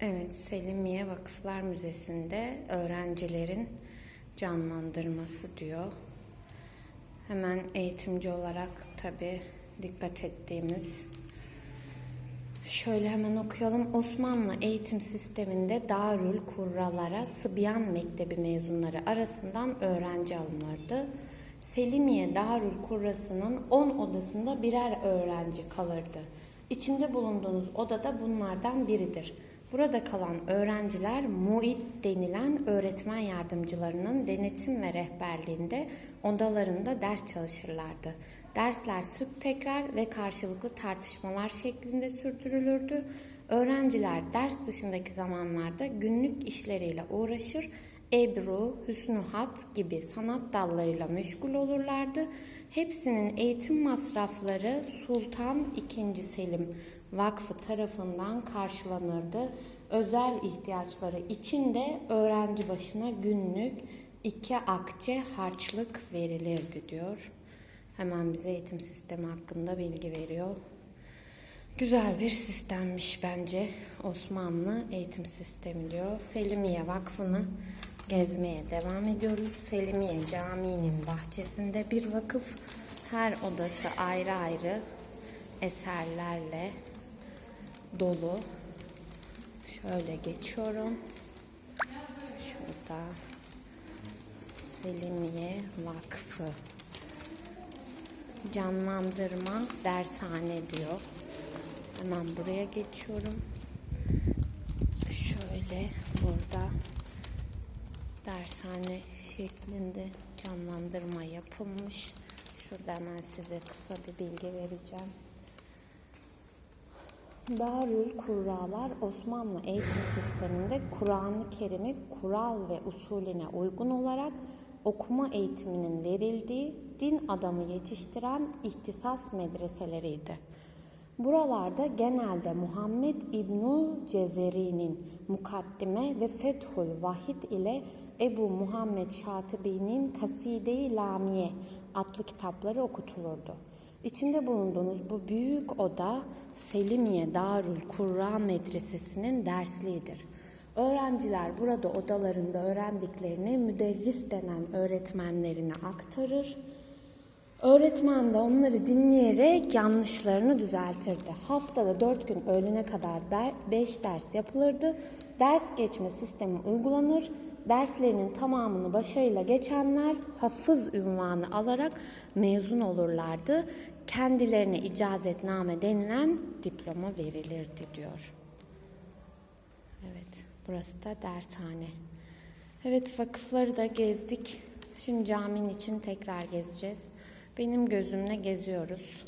Evet, Selimiye Vakıflar Müzesi'nde öğrencilerin canlandırması diyor. Hemen eğitimci olarak tabi dikkat ettiğimiz Şöyle hemen okuyalım. Osmanlı eğitim sisteminde Darül Kurralara Sıbyan Mektebi mezunları arasından öğrenci alınırdı. Selimiye Darül Kurrası'nın 10 odasında birer öğrenci kalırdı. İçinde bulunduğunuz odada bunlardan biridir. Burada kalan öğrenciler muit denilen öğretmen yardımcılarının denetim ve rehberliğinde odalarında ders çalışırlardı. Dersler sık tekrar ve karşılıklı tartışmalar şeklinde sürdürülürdü. Öğrenciler ders dışındaki zamanlarda günlük işleriyle uğraşır, ebru, hüsnü hat gibi sanat dallarıyla meşgul olurlardı. Hepsinin eğitim masrafları Sultan II. Selim Vakfı tarafından karşılanırdı. Özel ihtiyaçları için de öğrenci başına günlük iki akçe harçlık verilirdi diyor. Hemen bize eğitim sistemi hakkında bilgi veriyor. Güzel bir sistemmiş bence Osmanlı eğitim sistemi diyor. Selimiye Vakfı'nı gezmeye devam ediyoruz. Selimiye Camii'nin bahçesinde bir vakıf. Her odası ayrı ayrı eserlerle dolu. Şöyle geçiyorum. Şurada Selimiye Vakfı canlandırma dershane diyor. Hemen buraya geçiyorum. Şöyle burada dershane şeklinde canlandırma yapılmış. Şurada hemen size kısa bir bilgi vereceğim. Darül Kurralar Osmanlı eğitim sisteminde Kur'an-ı Kerim'i kural ve usulüne uygun olarak okuma eğitiminin verildiği din adamı yetiştiren ihtisas medreseleriydi. Buralarda genelde Muhammed İbnül Cezeri'nin Mukaddime ve Fethül Vahid ile Ebu Muhammed Şatibi'nin Kaside-i Lamiye adlı kitapları okutulurdu. İçinde bulunduğunuz bu büyük oda Selimiye Darül Kurra Medresesi'nin dersliğidir. Öğrenciler burada odalarında öğrendiklerini müderris denen öğretmenlerine aktarır. Öğretmen de onları dinleyerek yanlışlarını düzeltirdi. Haftada dört gün öğlene kadar beş ders yapılırdı. Ders geçme sistemi uygulanır. Derslerinin tamamını başarıyla geçenler hafız ünvanı alarak mezun olurlardı. Kendilerine icazetname denilen diploma verilirdi diyor. Evet, burası da dershane. Evet, vakıfları da gezdik. Şimdi caminin için tekrar gezeceğiz. Benim gözümle geziyoruz.